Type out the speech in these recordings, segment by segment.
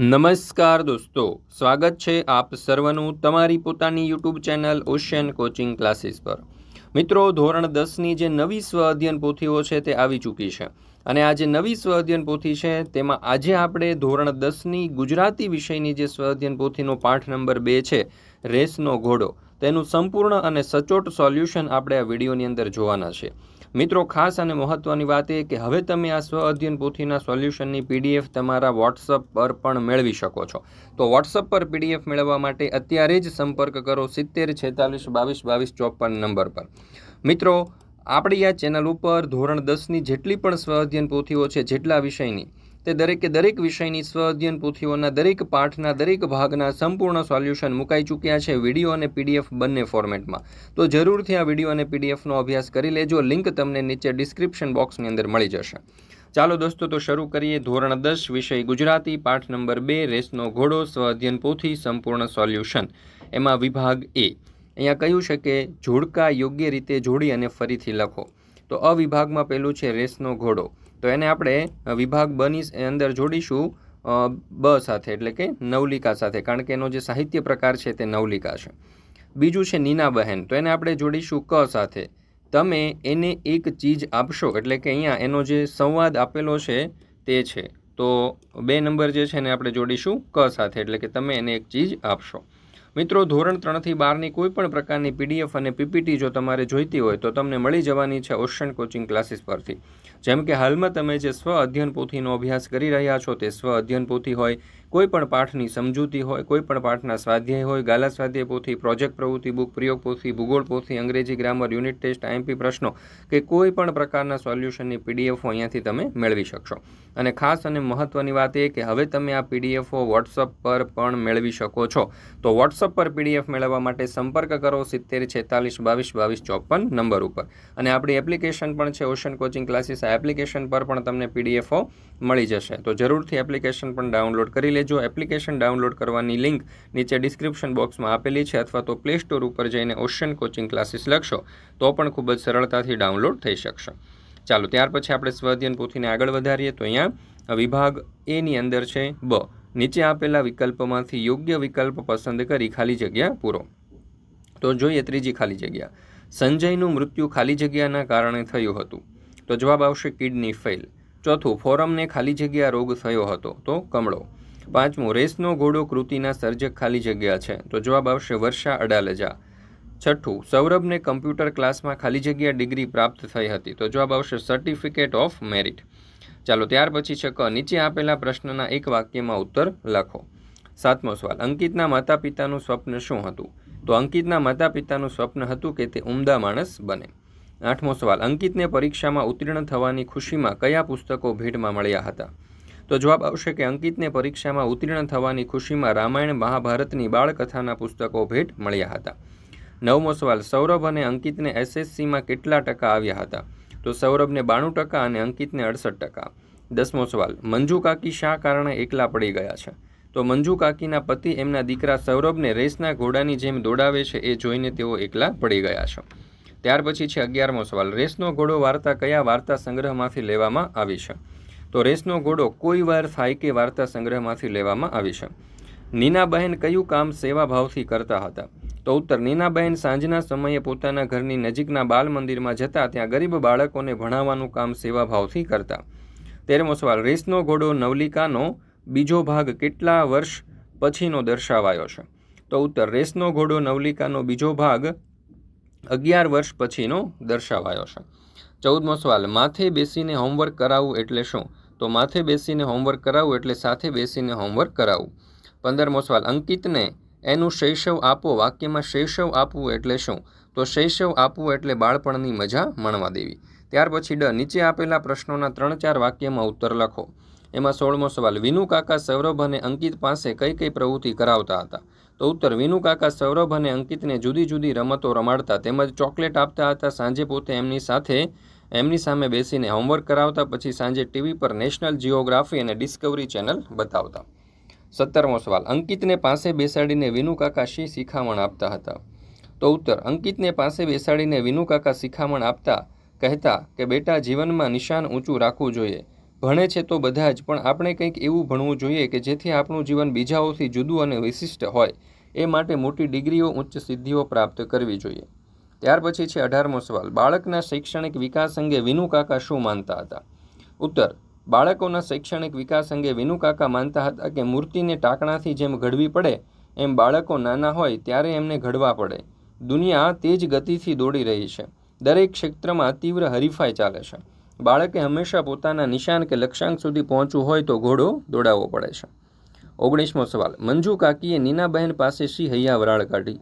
નમસ્કાર દોસ્તો, સ્વાગત છે આપ સર્વનું તમારી પોતાની YouTube channel ocean coaching classes પર. મિત્રો, ધોરણ દસની જે નવી સ્વ અધ્યયન પોથીઓ છે તે આવી ચૂકી છે. અને આ જે નવી સ્વ અધ્યયન પોથી છે, તેમાં આજે આપણે ધોરણ દસની ગુજરાતી વિષયની જે સ્વ અધ્યયન પોથીનો પાઠ નંબર બે છે, રેસનો ઘોડો, તેનું સંપૂર્ણ અને સચોટ સોલ્યુશન આપણે આ વિડીયોની અંદર જોવાના છે. મિત્રો, ખાસ અને મહત્ત્વની વાત એ કે હવે તમે આ સ્વ અધ્યયન પોથીના સોલ્યુશનની પીડીએફ તમારા વોટ્સઅપ પર પણ મેળવી શકો છો. તો વોટ્સઅપ પર પીડીએફ મેળવવા માટે અત્યારે જ સંપર્ક કરો સિત્તેર છેતાલીસ બાવીસ બાવીસ ચોપન નંબર પર. મિત્રો, આપણી આ ચેનલ ઉપર ધોરણ દસની જેટલી પણ સ્વ અધ્યયન પોથીઓ છે, જેટલા વિષયની તે દરેકે દરેક વિષયની સ્વ અધ્યયન પોથીઓના દરેક પાઠના દરેક ભાગના સંપૂર્ણ સોલ્યુશન મુકાઈ ચૂક્યા છે વીડિયો અને પીડીએફ બંને ફોર્મેટમાં. તો જરૂરથી આ વીડિયો અને પીડીએફનો અભ્યાસ કરી લેજો. લિંક તમને નીચે ડિસ્ક્રિપ્શન બોક્સની અંદર મળી જશે. ચાલો દોસ્તો, તો શરૂ કરીએ ધોરણ દસ, વિષય ગુજરાતી, પાઠ નંબર બે, રેસનો ઘોડો, સ્વ અધ્યયન પોથી, સંપૂર્ણ સોલ્યુશન. એમાં વિભાગ એ. અહીંયા કહ્યું છે કે, જોડકા યોગ્ય રીતે જોડી અને ફરીથી લખો. તો અવિભાગમાં પેલું છે રેસનો ઘોડો. તો એને આપણે વિભાગ બની અંદર જોડીશું બ સાથે, એટલે કે નવલિકા સાથે, કારણ કે એનો જે સાહિત્ય પ્રકાર છે તે નવલિકા છે. બીજું છે નીના બહેન, તો એને આપણે જોડીશું ક સાથે. તમે એને એક ચીજ આપશો, એટલે કે અહીંયા એનો જે સંવાદ આપેલો છે તે છે. તો બે નંબર જે છે ને આપણે જોડીશું ક સાથે, એટલે કે તમે એને એક ચીજ આપશો. મિત્રો, ધોરણ ત્રણથી બારની કોઈ પણ પ્રકારની પીડીએફ અને પીપીટી જો તમારે જોઈતી હોય તો તમને મળી જવાની છે ઓશન કોચિંગ ક્લાસીસ પરથી. જેમ કે હાલમાં તમે જે સ્વ અધ્યયન પોથીનો અભ્યાસ કરી રહ્યા છો તે સ્વ અધ્યયન પોથી હોય, કોઈ પણ પાઠની સમજૂતી હોય, કોઈ પણ પાઠના સ્વાધ્યાય હોય, ગાલા સ્વાધ્યાય પોથી, પ્રોજેક્ટ પ્રવૃત્તિ, બુક પ્રયોગ પોથી, ભૂગોળ પોથી, અંગ્રેજી ગ્રામર, યુનિટ ટેસ્ટ આઈએમપી પ્રશ્નો કે કોઈ પણ પ્રકારના સોલ્યુશનની પીડીએફો અહીંયાથી તમે મેળવી શકશો. અને ખાસ અને મહત્ત્વની વાત એ કે હવે તમે આ પીડીએફો વોટ્સઅપ પર પણ મેળવી શકો છો. તો વોટ્સઅપ પર પીડીએફ મેળવવા માટે સંપર્ક કરો સિત્તેર છેતાલીસ બાવીસ બાવીસ ચોપન નંબર ઉપર. અને આપણી એપ્લિકેશન પણ છે ઓશન કોચિંગ ક્લાસીસ એપ્લિકેશન પર પણ તમને પીડીએફો મળી જશે. તો જરૂરથી એપ્લિકેશન પણ ડાઉનલોડ કરી લેજો. એપ્લિકેશન ડાઉનલોડ કરવાની લિંક નીચે ડિસ્ક્રિપ્શન બોક્સમાં આપેલી છે અથવા તો પ્લે સ્ટોર ઉપર જઈને ઓશન કોચિંગ ક્લાસીસ લખશો, તો પણ ખૂબ જ સરળતાથી ડાઉનલોડ થઈ શકશે. ચાલો, ત્યાર પછી આપણે સ્વાધ્યન પોથીને આગળ વધારીએ. તો અહીંયા વિભાગ એની અંદર છે બ. નીચે આપેલા વિકલ્પમાંથી યોગ્ય વિકલ્પ પસંદ કરી ખાલી જગ્યા પૂરો. તો જોઈએ ત્રીજી ખાલી જગ્યા. સંજયનું મૃત્યુ ખાલી જગ્યાના કારણે થયું હતું. તો જવાબ આવશે કિડની ફેલ ચોથું, ફોરમને ખાલી જગ્યા રોગ થયો હતો તો કમળો. પાંચમું, રેસનો ઘોડો કૃતિના સર્જક ખાલી જગ્યા છે તો જવાબ આવશે વર્ષા અડાલજા. છઠ્ઠું, સૌરભને કમ્પ્યુટર ક્લાસમાં ખાલી જગ્યા ડિગ્રી પ્રાપ્ત થઈ હતી તો જવાબ આવશે સર્ટિફિકેટ ઓફ મેરિટ. ચાલો, ત્યાર પછી છે ક, નીચે આપેલા પ્રશ્નના એક વાક્યમાં ઉત્તર લખો. સાતમો સવાલ, અંકિતના માતા પિતાનું સ્વપ્ન શું હતું? તો અંકિતના માતા પિતાનું સ્વપ્ન હતું કે તે ઉમદા માણસ બને. આઠમો સવાલ, અંકિતને પરીક્ષામાં ઉત્તીર્ણ થવાની ખુશીમાં કયા પુસ્તકો ભેટમાં મળ્યા હતા? તો જવાબ આવશે કે અંકિતને પરીક્ષામાં ઉત્તીર્ણ થવાની ખુશીમાં રામાયણ, મહાભારતની બાળકથાના પુસ્તકો ભેટ મળ્યા હતા. નવમો સવાલ, સૌરભ અને અંકિતને એસએસસીમાં કેટલા ટકા આવ્યા હતા? તો સૌરભને બાણું ટકા અને અંકિતને અડસઠ ટકા. દસમો સવાલ, મંજુ કાકી શા કારણે એકલા પડી ગયા છે? તો મંજુ કાકીના પતિ એમના દીકરા સૌરભને રેસના ઘોડાની જેમ દોડાવે છે એ જોઈને તેઓ એકલા પડી ગયા છે. ત્યાર પછી છે અગિયારમો સવાલ. રેસનો ઘોડો વાર્તા કયા વાર્તા સંગ્રહમાંથી લેવામાં આવી છે? તો રેસનો ઘોડો કોઈ વાર થાય કે વાર્તા સંગ્રહમાંથી લેવામાં આવી છે? નીનાબહેન કયું કામ સેવાભાવથી કરતા હતા? તો ઉત્તર, નીનાબહેન સાંજના સમયે પોતાના ઘરની નજીકના બાલ મંદિરમાં જતા, ત્યાં ગરીબ બાળકોને ભણાવવાનું કામ સેવાભાવથી કરતા. તેરમો સવાલ, રેસનો ઘોડો નવલિકાનો બીજો ભાગ કેટલા વર્ષ પછીનો દર્શાવાયો છે? તો ઉત્તર, રેસનો ઘોડો નવલિકાનો બીજો ભાગ અગિયાર વર્ષ પછીનો દર્શાવાયો છે. ચૌદમો સવાલ, માથે બેસીને હોમવર્ક કરાવવું એટલે શું? તો માથે બેસીને હોમવર્ક કરાવવું એટલે સાથે બેસીને હોમવર્ક કરાવવું. પંદરમો સવાલ, અંકિતને એનું શૈશવ આપો, વાક્યમાં શૈશવ આપવું એટલે શું? તો શૈશવ આપવું એટલે બાળપણની મજા માણવા દેવી. ત્યાર પછી ડ, નીચે આપેલા પ્રશ્નોના ત્રણ ચાર વાક્યમાં ઉત્તર લખો. એમાં સોળમો સવાલ, વિનુ કાકા સૌરભ અને અંકિત પાસે કઈ કઈ પ્રવૃત્તિ કરાવતા હતા? તો ઉત્તર વિનુકાકા સૌરભ અને અંકિતને જુદી જુદી રમતો રમાડતા તેમજ ચોકલેટ આપતા હતા સાંજે પોતે એમની સાથે, એમની સામે બેસીને હોમવર્ક કરાવતા, પછી સાંજે ટીવી પર નેશનલ જિયોગ્રાફી અને ડિસ્કવરી ચેનલ બતાવતા. સત્તરમો સવાલ, અંકિતને પાસે બેસાડીને વિનુકાકા શી શિખામણ આપતા હતા? તો ઉત્તર, અંકિતને પાસે બેસાડીને વિનુકાકા શિખામણ આપતા કહેતા કે, બેટા, જીવનમાં નિશાન ઊંચું રાખવું જોઈએ. ભણે છે તો બધા જ, પણ આપણે કંઈક એવું ભણવું જોઈએ કે જેથી આપણું જીવન બીજાઓથી જુદું અને વિશિષ્ટ હોય. એ માટે મોટી ડિગ્રીઓ ઉચ્ચ સિદ્ધિઓ પ્રાપ્ત કરવી જોઈએ. ત્યાર પછી છે અઢારમો સવાલ. બાળકના શૈક્ષણિક વિકાસ અંગે વિનુકાકા શું માનતા હતા? ઉત્તર. બાળકોના શૈક્ષણિક વિકાસ અંગે વિનુકાકા માનતા હતા કે મૂર્તિને ટાંકણાથી જેમ ઘડવી પડે, એમ બાળકો નાના હોય ત્યારે એમને ઘડવા પડે. દુનિયા તેજ ગતિથી દોડી રહી છે. દરેક ક્ષેત્રમાં તીવ્ર હરીફાઈ ચાલે છે. બાળકે હંમેશા પોતાના નિશાન કે લક્ષ્યાંક સુધી પહોંચવું હોય તો ઘોડો દોડાવવો પડે છે. ઓગણીસમો સવાલ. મંજુ કાકીએ નીનાબહેન પાસે શી હૈયા વરાળ કાઢી?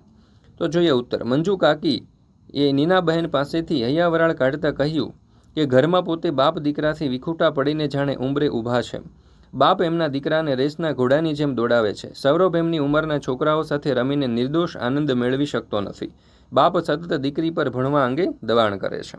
તો જોઈએ ઉત્તર. મંજુ કાકી એ નીનાબહેન પાસેથી હૈયા વરાળ કાઢતા કહ્યું કે ઘરમાં પોતે બાપ દીકરાથી વિખૂટા પડીને જાણે ઉંબરે ઊભા છે. બાપ એમના દીકરાને રેસના ઘોડાની જેમ દોડાવે છે. સૌરભ એમની ઉંમરના છોકરાઓ સાથે રમીને નિર્દોષ આનંદ મેળવી શકતો નથી. બાપ સતત દીકરી પર ભણવા અંગે દબાણ કરે છે.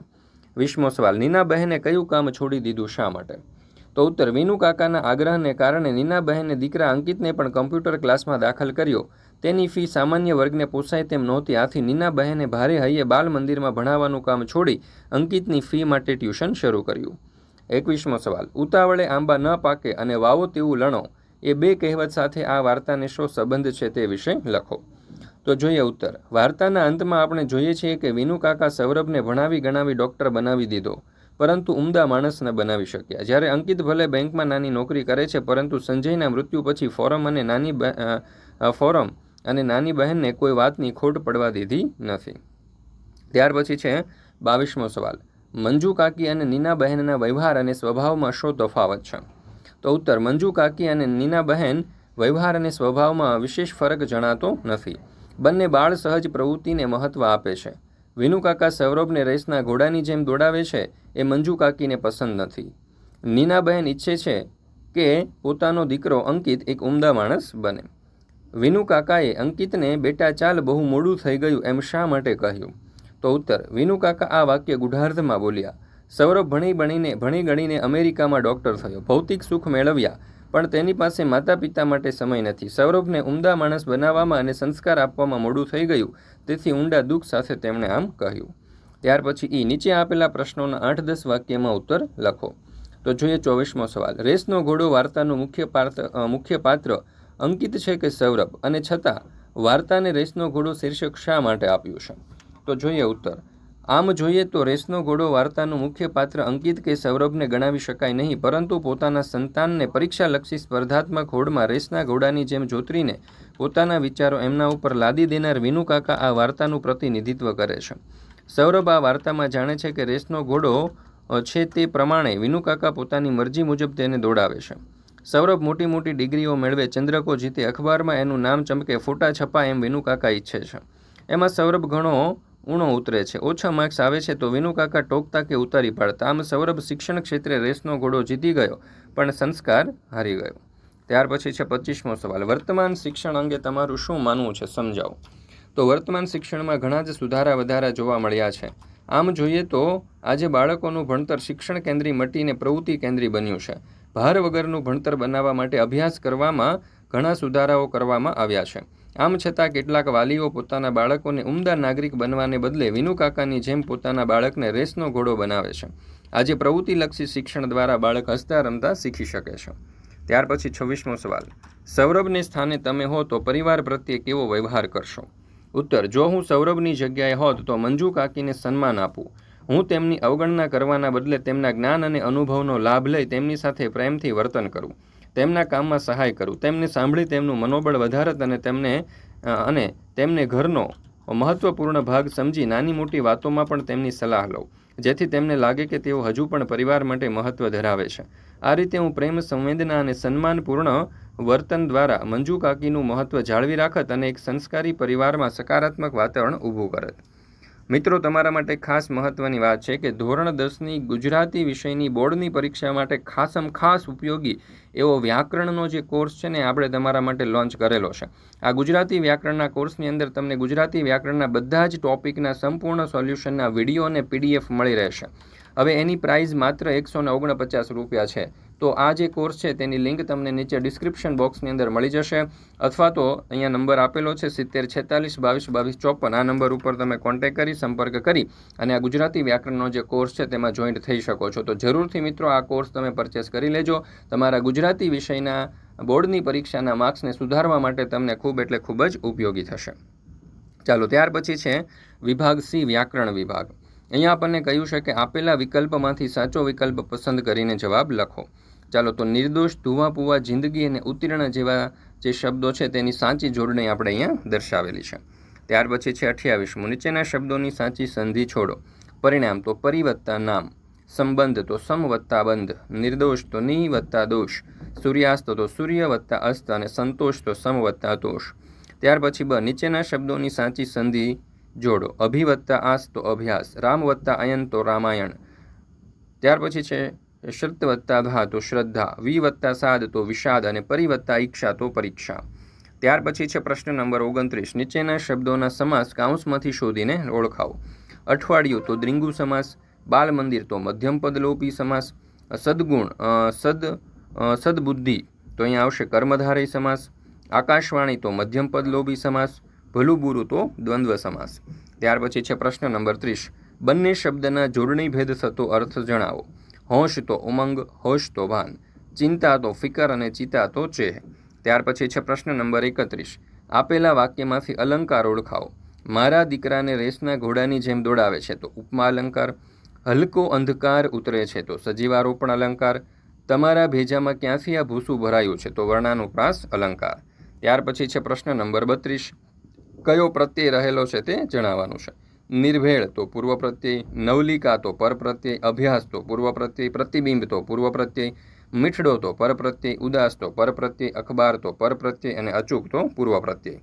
વિશ્વમો સવાલ. નીનાબહેને કયું કામ છોડી દીધું શા માટે? તો ઉત્તર વિનુ કાકાના આગ્રહને કારણે નીનાબહેને દીકરા અંકિતને પણ કમ્પ્યુટર ક્લાસમાં દાખલ કર્યો. તેની ફી સામાન્ય વર્ગને પોસાય તેમ નહોતી. આથી નીનાબહેને ભારે હૈયે બાલ મંદિરમાં ભણાવવાનું કામ છોડી અંકિતની ફી માટે ટ્યુશન શરૂ કર્યું. એકવીસમો સવાલ. ઉતાવળે આંબા ન પાકે અને વાવો તેવું લણો. એ બે કહેવત સાથે આ વાર્તાને શો સંબંધ છે તે વિશે લખો. તો જોઈએ ઉત્તર. વાર્તાના અંતમાં આપણે જોઈએ છીએ કે વિનુ કાકા સૌરભને ભણાવી ગણાવી ડૉક્ટર બનાવી દીધો. પરંતુ ઉમદા માણસને બનાવી શક્યા. જ્યારે અંકિત ભલે બેંકમાં નાની નોકરી કરે છે, પરંતુ સંજયના મૃત્યુ પછી ફોરમ અને નાની ફોરમ અને નાની બહેનને કોઈ વાતની ખોટ પડવા દીધી નથી. ત્યાર પછી છે બાવીસમો સવાલ. મંજુ કાકી અને નીના બહેનના વ્યવહાર અને સ્વભાવમાં શો તફાવત છે? તો ઉત્તર, મંજુ કાકી અને નીના બહેન વ્યવહાર અને સ્વભાવમાં વિશેષ ફરક જણાતો નથી. બંને બાળ સહજ પ્રવૃત્તિને મહત્ત્વ આપે છે. વિનુ કાકા સૌરભને રેસના ઘોડાની જેમ દોડાવે છે એ મંજુ કાકીને પસંદ નથી. નીના બહેન ઈચ્છે છે કે પોતાનો દીકરો અંકિત એક ઉમદા માણસ બને. વિનુ કાકાએ અંકિતને, બેટા ચાલ, બહુ મોડું થઈ ગયું એમ શા માટે કહ્યું? તો ઉત્તર, વિનુ કાકા આ વાક્ય ગુઢાર્ધમાં બોલ્યા. સૌરભ ભણી ભણીને ભણી ગણીને અમેરિકામાં ડૉક્ટર થયો, ભૌતિક સુખ મેળવ્યા. પણ તેની પાસે માતા પિતા માટે સમય નથી. સૌરભને ઉમદા માણસ બનાવવામાં અને સંસ્કાર આપવામાં મોડું થઈ ગયું, તેથી ઊંડા દુઃખ સાથે તેમણે આમ કહ્યું. ત્યાર પછી એ નીચે આપેલા પ્રશ્નોના આઠ દસ વાક્યમાં ઉત્તર લખો. તો જોઈએ ચોવીસમો સવાલ. રેસનો ઘોડો વાર્તાનું મુખ્ય પાત્ર મુખ્ય પાત્ર અંકિત છે કે સૌરભ? અને છતાં, વાર્તાને રેસનો ઘોડો શીર્ષક શા માટે આપ્યું છે? તો જોઈએ ઉત્તર. આમ જોઈએ તો રેસનો ઘોડો વાર્તાનું મુખ્ય પાત્ર અંકિત કે સૌરભને ગણાવી શકાય નહીં, પરંતુ પોતાના સંતાનને પરીક્ષાલક્ષી સ્પર્ધાત્મક હોડમાં રેસના ઘોડાની જેમ જોતરીને પોતાના વિચારો એમના ઉપર લાદી દેનાર વિનુકાકા આ વાર્તાનું પ્રતિનિધિત્વ કરે છે. સૌરભ આ વાર્તામાં જાણે છે કે રેસનો ઘોડો છે તે પ્રમાણે વિનુ કાકા પોતાની મરજી મુજબ તેને દોડાવે છે. સૌરભ મોટી મોટી ડિગ્રીઓ મેળવે, ચંદ્રકો જીતે, અખબારમાં એનું નામ ચમકે, ફોટા છપા એમ વિનુકાકા ઈચ્છે છે. એમાં સૌરભ ઘણો ઊણો ઉતરે છે. ઓછા માર્ક્સ આવે છે તો વિનુ કાકા ટોકતા કે ઉતારી પાડતા. આમ સૌરભ શિક્ષણ ક્ષેત્રે રેસનો ઘોડો જીતી ગયો, પણ સંસ્કાર હારી ગયો. ત્યાર પછી છે પચીસમો સવાલ. વર્તમાન શિક્ષણ અંગે તમારું શું માનવું છે? સમજાવો. તો વર્તમાન શિક્ષણમાં ઘણા જ સુધારા વધારા જોવા મળ્યા છે. આમ જોઈએ તો આજે બાળકોનું ભણતર શિક્ષણ કેન્દ્રી મટીને પ્રવૃત્તિ કેન્દ્રી બન્યું છે. ભાર વગરનું ભણતર બનાવવા માટે અભ્યાસ કરવામાં ઘણા સુધારાઓ કરવામાં આવ્યા છે. આમ છતાં કેટલાક વાલીઓ પોતાના બાળકોને ઉમદા નાગરિક બનવાને બદલે વિનુ કાકાની જેમ પોતાના બાળકને રેસનો ઘોડો બનાવે છે. આજે પ્રવૃત્તિલક્ષી શિક્ષણ દ્વારા બાળક હસતા રમતા શીખી શકે છે. ત્યાર પછી છવ્વીસમો સવાલ. સૌરભને સ્થાને તમે હો તો પરિવાર પ્રત્યે કેવો વ્યવહાર કરશો? ઉત્તર, જો હું સૌરભની જગ્યાએ હોત તો મંજુ કાકીને સન્માન આપું. હું તેમની અવગણના કરવાના બદલે તેમના જ્ઞાન અને અનુભવનો લાભ લઈ તેમની સાથે પ્રેમથી વર્તન કરું. તેમના કામમાં સહાય કરું. તેમને સાંભળી તેમનું મનોબળ વધારત અને તેમને અને તેમને ઘરનો મહત્વપૂર્ણ ભાગ સમજી નાની મોટી વાતોમાં પણ તેમની સલાહ લઉં. જેથી તેમને લાગે કે તેઓ હજુ પણ પરિવાર માટે મહત્વ ધરાવે છે. આ રીતે હું પ્રેમ, સંવેદના અને સન્માનપૂર્ણ વર્તન દ્વારા મંજુ કાકીનું મહત્વ જાળવી રાખત અને એક સંસ્કારી પરિવારમાં સકારાત્મક વાતાવરણ ઊભું કરત. મિત્રો, તમારા માટે ખાસ મહત્ત્વની વાત છે કે ધોરણ દસની ગુજરાતી વિષયની બોર્ડની પરીક્ષા માટે ખાસમ ખાસ ઉપયોગી એવો વ્યાકરણનો જે કોર્સ છે ને આપણે તમારા માટે લોન્ચ કરેલો છે. આ ગુજરાતી વ્યાકરણના કોર્સની અંદર તમને ગુજરાતી વ્યાકરણના બધા જ ટોપિકના સંપૂર્ણ સોલ્યુશનના વીડિયો અને પીડીએફ મળી રહેશે. હવે એની પ્રાઇઝ માત્ર એકસો ઓગણપચાસ રૂપિયા છે. તો આ જે કોર્સ છે, તેની લિંક તમને નીચે ડિસ્ક્રિપ્શન બોક્સની અંદર મળી જશે. અથવા તો અહીંયા નંબર આપેલો છે, સિત્તેર છેતાલીસ બાવીસ બાવીસ ચોપન. આ નંબર ઉપર તમે કોન્ટેક કરી, સંપર્ક કરી અને આ ગુજરાતી વ્યાકરણનો જે કોર્સ છે, તેમાં જોઈન્ટ થઈ શકો છો. તો જરૂરથી મિત્રો આ કોર્સ તમે પરચેસ કરી લેજો. તમારા ગુજરાતી વિષયના બોર્ડની પરીક્ષાના માર્ક્સને સુધારવા માટે તમને ખૂબ એટલે ખૂબ જ ઉપયોગી થશે. ચાલો, ત્યાર પછી છે, વિભાગ સી, વ્યાકરણ વિભાગ. અહીંયા આપણને કહ્યું છે કે આપેલા વિકલ્પમાંથી સાચો વિકલ્પ પસંદ કરીને જવાબ લખો. ચાલો તો નિર્દોષ, ધુવા પુવા, જિંદગી અને ઉત્તીર્ણ જેવા જે શબ્દો છે તેની સાચી જોડણી આપણે અહીંયા દર્શાવેલી છે. ત્યાર પછી છે અઠ્યાવીસમું. નીચેના શબ્દોની સાચી સંધિ છોડો. પરિણામ તો પરિવત્તા નામ. સંબંધ તો સમ વત્તા બંધ. નિર્દોષ તો નિ વત્તા દોષ. સૂર્યાસ્ત તો સૂર્ય વત્તા અસ્ત અને સંતોષ તો સમ વત્તા તોષ. ત્યાર પછી બ. નીચેના શબ્દોની સાચી સંધિ જોડો. અભિવત્તા આસ તો અભ્યાસ. રામ વત્તા અયન તો રામાયણ. ત્યાર પછી છે શ્રદ્ધ વત્તા ભા તો શ્રદ્ધા વી વત્તા સાદ તો વિષાદ અને પરિવત્તા ઈક્ષા તો પરીક્ષા. ત્યાર પછી છે પ્રશ્ન નંબર ઓગણત્રીસ. નીચેના શબ્દોના સમાસ કાઉન્સમાંથી શોધીને ઓળખાવો. અઠવાડિયું તો દ્રિંગુ સમાસ, બાલ મંદિર તો મધ્યમ પદલોપી સમાસ, સદગુણ સદ સદબુદ્ધિ તો અહીંયા આવશે કર્મધારય સમાસ, આકાશવાણી તો મધ્યમ પદલોપી સમાસ ભલું બુરું તો દ્વંદ્વ સમાસ. ત્યાર પછી છે પ્રશ્ન નંબર ત્રીસ. બંને શબ્દના જોડણી ભેદ થતો અર્થ જણાવો. હોશ તો ઉમંગ, હોશ તો ભાન. ચિંતા તો ફિકર અને ચિતા તો ચેહ. ત્યાર પછી છે પ્રશ્ન નંબર એકત્રીસ. આપેલા વાક્યમાંથી અલંકાર ઓળખાવો. મારા દીકરાને રેસના ઘોડાની જેમ દોડાવે છે તો ઉપમા અલંકાર. હલકો અંધકાર ઉતરે છે તો સજીવારોપણ અલંકાર. તમારા ભેજામાં ક્યાંથી આ ભૂસું ભરાયું છે તો વર્ણાનુપ્રાસ અલંકાર. ત્યાર પછી છે પ્રશ્ન નંબર બત્રીસ. કયો પ્રત્યય રહેલો છે તે જણાવવાનું છે. નિર્ભેળ તો પૂર્વ પ્રત્યય નવલિકા તો પર પ્રત્યય અભ્યાસ તો પૂર્વ પ્રત્યય પ્રતિબિંબ તો પૂર્વ પ્રત્યય મીઠડો તો પર પ્રત્યય ઉદાસ તો પર પ્રત્યય અખબાર તો પર પ્રત્યય અને અચૂક તો પૂર્વ પ્રત્યય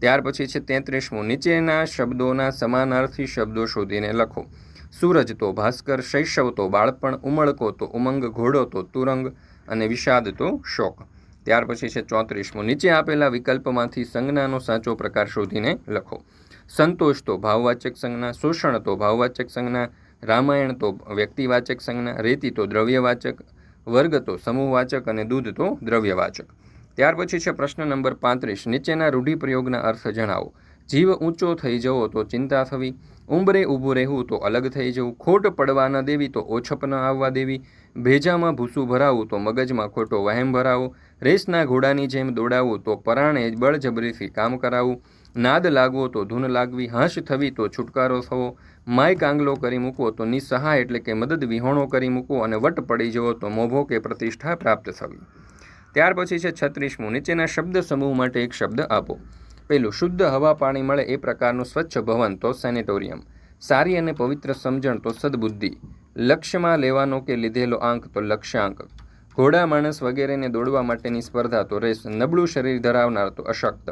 ત્યાર પછી છે તેત્રીસમું, નીચેના શબ્દોના સમાનાર્થી શબ્દો શોધીને લખો. સૂરજ તો ભાસ્કર, શૈશવ તો બાળપણ, ઉમળકો તો ઉમંગ, ઘોડો તો તુરંગ અને વિષાદ તો શોક. ત્યાર પછી છે ચોત્રીસમું. નીચે આપેલા વિકલ્પમાંથી સંજ્ઞાનો સાચો પ્રકાર શોધીને લખો. સંતોષ તો ભાવવાચક સંજ્ઞા, શોષણ તો ભાવવાચક સંજ્ઞા, રામાયણ તો વ્યક્તિવાચક સંજ્ઞા, રેતી તો દ્રવ્યવાચક, વર્ગ તો સમૂહવાચક અને દૂધ તો દ્રવ્યવાચક. ત્યાર પછી છે પ્રશ્ન નંબર પાંત્રીસ. નીચેના રૂઢિપ્રયોગના અર્થ જણાવો. જીવ ઊંચો થઈ જવો તો ચિંતા થવી. ઉંબરે ઊભું રહેવું તો અલગ થઈ જવું. ખોટ પડવા ન દેવી તો ઓછપ ન આવવા દેવી. ભેજામાં ભૂસું ભરાવું તો મગજમાં ખોટો વહેમ ભરાવો. રેસના ઘોડાની જેમ દોડાવવું તો પરાણે બળજબરીથી કામ કરાવવું નાદ લાગવો તો ધૂન લાગવી હાશ થવી તો છુટકારો થવો. માય કાંગલો કરી મૂકવો તો નિસહાય એટલે કે મદદ વિહોણો કરી મૂકવો અને વટ પડી જવો તો મોભો કે પ્રતિષ્ઠા પ્રાપ્ત થવી. ત્યાર પછી છે છત્રીસમું. નીચેના શબ્દ સમૂહ માટે એક શબ્દ આપો. પહેલું, શુદ્ધ હવા પાણી મળે એ પ્રકારનું સ્વચ્છ ભવન તો સેનેટોરિયમ. સારી અને પવિત્ર સમજણ તો સદબુદ્ધિ. લક્ષ્યમાં લેવાનો કે લીધેલો આંક તો લક્ષ્યાંક. ઘોડા માણસ વગેરેને દોડવા માટેની સ્પર્ધા તો રેસ નબળું શરીર ધરાવનાર તો અશક્ત.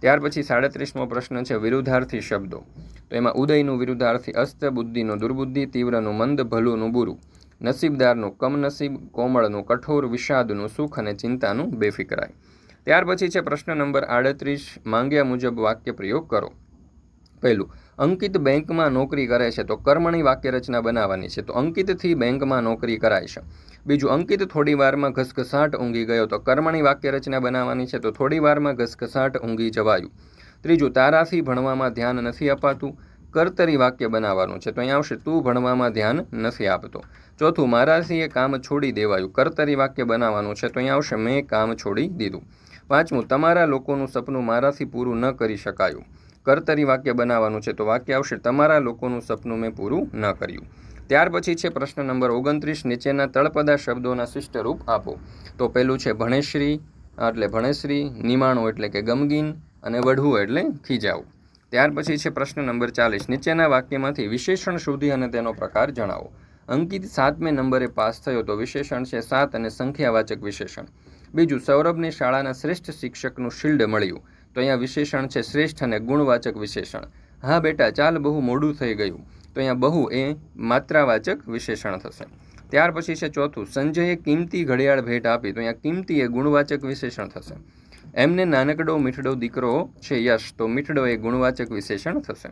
ત્યાર પછી સાડત્રીસમો પ્રશ્ન છે વિરુદ્ધાર્થી શબ્દો. તો એમાં ઉદયનું વિરુદ્ધાર્થી અસ્ત, બુદ્ધિનું દુર્બુદ્ધિ, તીવ્રનું મંદ, ભલુંનું બુરું. નસીબદારનું કમનસીબ, કોમળનું કઠોર, વિષાદનું સુખ અને ચિંતાનું બેફિકરાય. ત્યાર પછી છે પ્રશ્ન નંબર આડત્રીસ, માંગ્યા મુજબ વાક્ય પ્રયોગ કરો. પહેલું, અંકિત બેંકમાં નોકરી કરે છે તો કર્મણી વાક્ય રચના બનાવવાની છે તો અંકિતથી બેંકમાં નોકરી કરાય છે. બીજું, અંકિત થોડી વારમાં ઘસઘસાટ ઊંઘી ગયો તો કર્મણી વાક્ય રચના બનાવવાની છે તો થોડી વારમાં ઘસઘસાટ ઊંઘી જવાયું. ત્રીજું, તારાથી ભણવામાં ધ્યાન નથી અપાતું, કર્તરી વાક્ય બનાવવાનું છે તો અહીંયા આવશે, તું ભણવામાં ધ્યાન નથી આપતો. ચોથું મારાથી એ કામ છોડી દેવાયું, કર્તરી વાક્ય બનાવવાનું છે તો અહીંયા આવશે, મેં કામ છોડી દીધું. પાંચમું, તમારા લોકોનું સપનું મારાથી પૂરું ન કરી શકાયું. કર્તરી વાક્ય બનાવવાનું છે, તો વાક્ય આવશે, તમારા લોકોનું સપનું મેં પૂરું ન કર્યું. ત્યાર પછી છે પ્રશ્ન નંબર ઓગણત્રીસ, નીચેના તળપદા શબ્દોના શિષ્ટ રૂપ આપો. તો પહેલું છે, ભણેશ્રી એટલે ભણેશ્રી, નિમાણું એટલે કે ગમગીન, અને વઢવું એટલે ખીજાવું ત્યાર પછી છે પ્રશ્ન નંબર ચાલીસ, નીચેના વાક્યમાંથી વિશેષણ શોધી અને તેનો પ્રકાર જણાવો. અંકિત સાતમે નંબરે પાસ થયો, તો વિશેષણ છે સાત અને સંખ્યાવાચક વિશેષણ. બીજું, સૌરભને શાળાના શ્રેષ્ઠ શિક્ષકનું શિલ્ડ મળ્યું. તો અહીંયા વિશેષણ છે શ્રેષ્ઠ અને ગુણવાચક વિશેષણ. હા બેટા, ચાલ બહુ મોડું થઈ ગયું. તો અહીંયા બહુ એ માત્રાવાચક વિશેષણ થશે. ત્યાર પછી છે ચોથું, સંજયે કિંમતી ઘડિયાળ ભેટ આપી. તો અહીંયા કિંમતી એ ગુણવાચક વિશેષણ થશે. એમને નાનકડો મીઠડો દીકરો છે યશ, તો મીઠડો એ ગુણવાચક વિશેષણ થશે.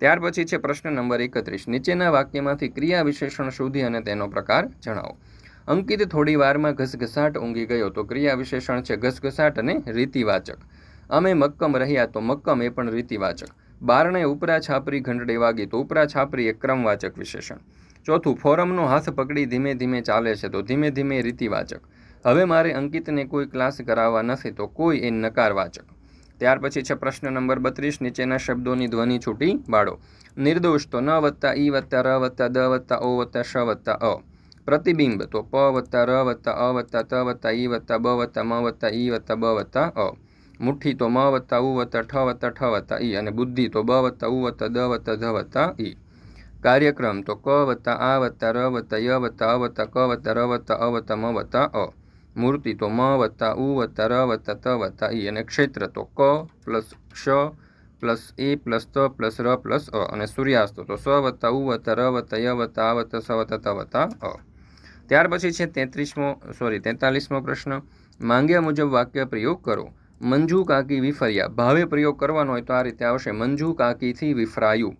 ત્યાર પછી છે પ્રશ્ન નંબર એકત્રીસ, નીચેના વાક્યમાંથી ક્રિયા વિશેષણ શોધી અને તેનો પ્રકાર જણાવો. અંકિત થોડી વારમાં ઘસઘસાટ ઊંઘી ગયો. તો ક્રિયા વિશેષણ છે ઘસઘસાટ અને રીતિવાચક. અમે મક્કમ રહ્યા તો મક્કમ એ પણ રીતિવાચક. બારણે ઉપરા છાપરી ઘંટડી વાગી તો ઉપરા છાપરી એ ક્રમવાચક વિશેષણ. ચોથું, ફોરમનો હાથ પકડી ધીમે ધીમે ચાલે છે તો ધીમે ધીમે રીતિવાચક. હવે મારે અંકિતને કોઈ ક્લાસ કરાવવા નથી તો કોઈ એ નકારવાચક. ત્યાર પછી છે પ્રશ્ન નંબર બત્રીસ, નીચેના શબ્દોની ધ્વનિ છૂટી બાળો. નિર્દોષ તો ન વત્તા ઈ વત્તા ર વત્તા દ વત્તા ઓ વત્તા શ વત્તા અ. પ્રતિબિંબ તો પ વત્તા ર વત્તા અ વત્તા ત વત્તા ઈ વત્તા બ વત્તા મ વત્તા ઈ વત્તા બ વત્તા અ. મુઠ્ઠી તો મ વત્તા ઉ વત્તા ઠ વત્તા ઠ વત્તા ઈ અને બુદ્ધિ તો બ વત્તા ઉ વત્તા દ વત્તા ધ વત્તા ઈ. કાર્યક્રમ તો ક વત્તા આ વત્તા ર વત્તા ય વત્તા અ વત્તા ક વત્તા ર વત્તા અ. વત્તા મ વત્તા અ મૂર્તિ તો મ વત્તા ઉ વત્તા ર વત્તા ત વત્તા ઈ અને ક્ષેત્ર તો ક પ્લસ ક્ષ પ્લસ એ પ્લસ ત પ્લસ ર પ્લસ અ અને સૂર્યાસ્ત તો સ વત્તા ઉ વત્તા ર વત્તા ય વત્તા આ વત્તા સ વત્તા ત વત્તા અ. ત્યાર પછી છે તેત્રીસમો સોરી તેતાલીસમો પ્રશ્ન. માંગ્યા મુજબ વાક્ય પ્રયોગ કરો. મંજુ કાકી વિફર્યા. ભાવે પ્રયોગ કરવાનો હોય તો આ રીતે આવશે. મંજુ કાકીથી વિફરાયું.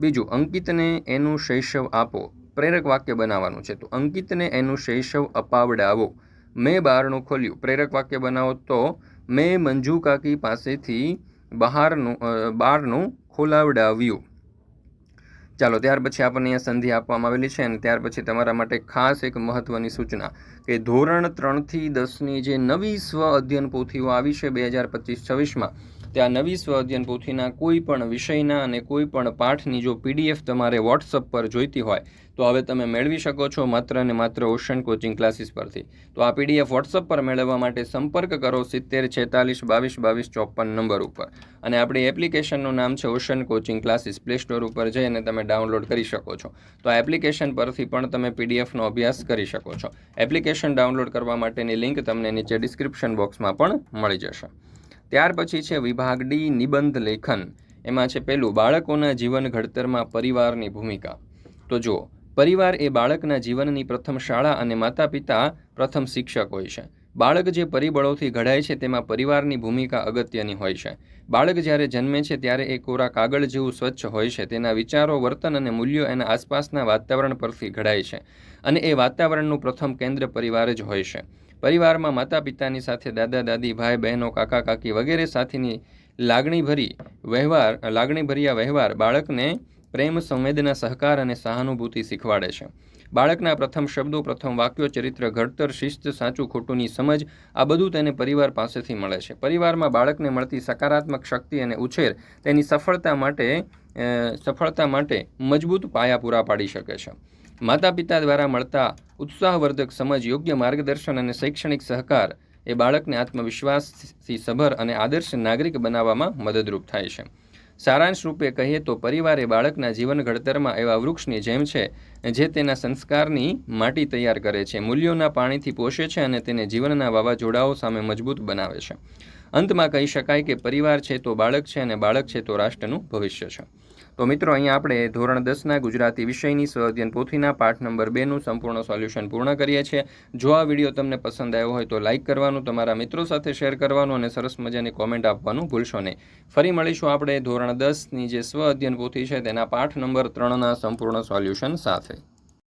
બીજું, અંકિતને એનું શૈશવ આપો. પ્રેરક વાક્ય બનાવવાનું છે. તો અંકિતને એનું શૈશવ અપાવડાવો. મેં બહારનું ખોલ્યું. પ્રેરક વાક્ય બનાવો તો મેં મંજુ કાકી પાસેથી બહારનું બહારનું ખોલાવડાવ્યું. ચાલો, ત્યાર પછી આપણને અહીંયા સંધિ આપવામાં આવેલી છે અને ત્યાર પછી તમારા માટે ખાસ એક મહત્ત્વની સૂચના કે ધોરણ ત્રણથી દસની જે નવી સ્વ અધ્યયન પોથીઓ આવી છે, બે હજાર પચીસ છવ્વીસમાં ત્યાં નવી સ્વ અધ્યયન પોથીના કોઈ પણ વિષયના અને કોઈ પણ પાઠની જો પીડીએફ તમારે વોટ્સઅપ પર જોઈતી હોય, તો હવે તમે મેળવી શકો છો માત્ર અને માત્ર ઓશન કોચિંગ ક્લાસીસ પરથી. તો આ પીડીએફ વોટ્સઅપ પર મેળવવા માટે સંપર્ક કરો સિત્તેર છેતાલીસ બાવીસ બાવીસ ચોપન નંબર ઉપર. અને આપણી એપ્લિકેશનનું નામ છે ocean coaching classes play store ઉપર જઈને તમે ડાઉનલોડ કરી શકો છો. તો આ એપ્લિકેશન પરથી પણ તમે પીડીએફનો અભ્યાસ કરી શકો છો. એપ્લિકેશન ડાઉનલોડ કરવા માટેની લિંક તમને નીચે ડિસ્ક્રિપ્શન બોક્સમાં પણ મળી જશે. ત્યાર પછી છે વિભાગ ડી, નિબંધ લેખન. એમાં છે પેલું, બાળકોના જીવન ઘડતરમાં પરિવારની ભૂમિકા. તો જુઓ, પરિવાર એ બાળકના જીવનની પ્રથમ શાળા અને માતા પિતા પ્રથમ શિક્ષક હોય છે. બાળક જે પરિબળોથી ઘડાય છે તેમાં પરિવારની ભૂમિકા અગત્યની હોય છે. બાળક જ્યારે જન્મે છે ત્યારે એ કોરા કાગળ જેવું સ્વચ્છ હોય છે. તેના વિચારો, વર્તન અને મૂલ્યો એના આસપાસના વાતાવરણ પરથી ઘડાય છે. અને એ વાતાવરણનું પ્રથમ કેન્દ્ર પરિવાર જ હોય છે. પરિવારમાં માતા પિતાની સાથે દાદા, દાદી, ભાઈ, બહેનો, કાકા, કાકી વગેરે સાથેની લાગણીભરી વ્યવહાર, લાગણીભર્યા વ્યવહાર બાળકને પ્રેમ, સંવેદના, સહકાર અને સહાનુભૂતિ શીખવાડે છે. બાળકના પ્રથમ શબ્દો, પ્રથમ વાક્યો, ચરિત્ર, ઘડતર, શિસ્ત, સાચું, ખોટુંની સમજ, આ બધું તેને પરિવાર પાસેથી મળે છે. પરિવારમાં બાળકને મળતી સકારાત્મક શક્તિ અને ઉછેર તેની સફળતા માટે સફળતા માટે મજબૂત પાયા પૂરા પાડી શકે છે. માતા પિતા દ્વારા મળતા ઉત્સાહવર્ધક સમજ, યોગ્ય માર્ગદર્શન અને શૈક્ષણિક સહકાર એ બાળકને આત્મવિશ્વાસથી સભર અને આદર્શ નાગરિક બનાવવામાં મદદરૂપ થાય છે. સારાંશ રૂપે કહીએ તો પરિવાર એ બાળકના જીવન ઘડતરમાં એવા વૃક્ષની જેમ છે જે તેના સંસ્કારની માટી તૈયાર કરે છે, મૂલ્યોના પાણીથી પોષે છે અને તેને જીવનના વાવાઝોડાઓ સામે મજબૂત બનાવે છે. અંતમાં કહી શકાય કે પરિવાર છે તો બાળક છે અને બાળક છે તો રાષ્ટ્રનું ભવિષ્ય છે. તો મિત્રો, અહીંયા આપણે ધોરણ દસના ગુજરાતી વિષયની સ્વઅધ્યયન પોથીના પાઠ નંબર બેનું સંપૂર્ણ સોલ્યુશન પૂર્ણ કરીએ છીએ. જો આ વીડિયો તમને પસંદ આવ્યો હોય તો લાઇક કરવાનું, તમારા મિત્રો સાથે શેર કરવાનું અને સરસ મજાની કોમેન્ટ આપવાનું ભૂલશો નહીં. ફરી મળીશું આપણે ધોરણ દસની જે સ્વ અધ્યયન પોથી છે તેના પાઠ નંબર ત્રણના સંપૂર્ણ સોલ્યુશન સાથે.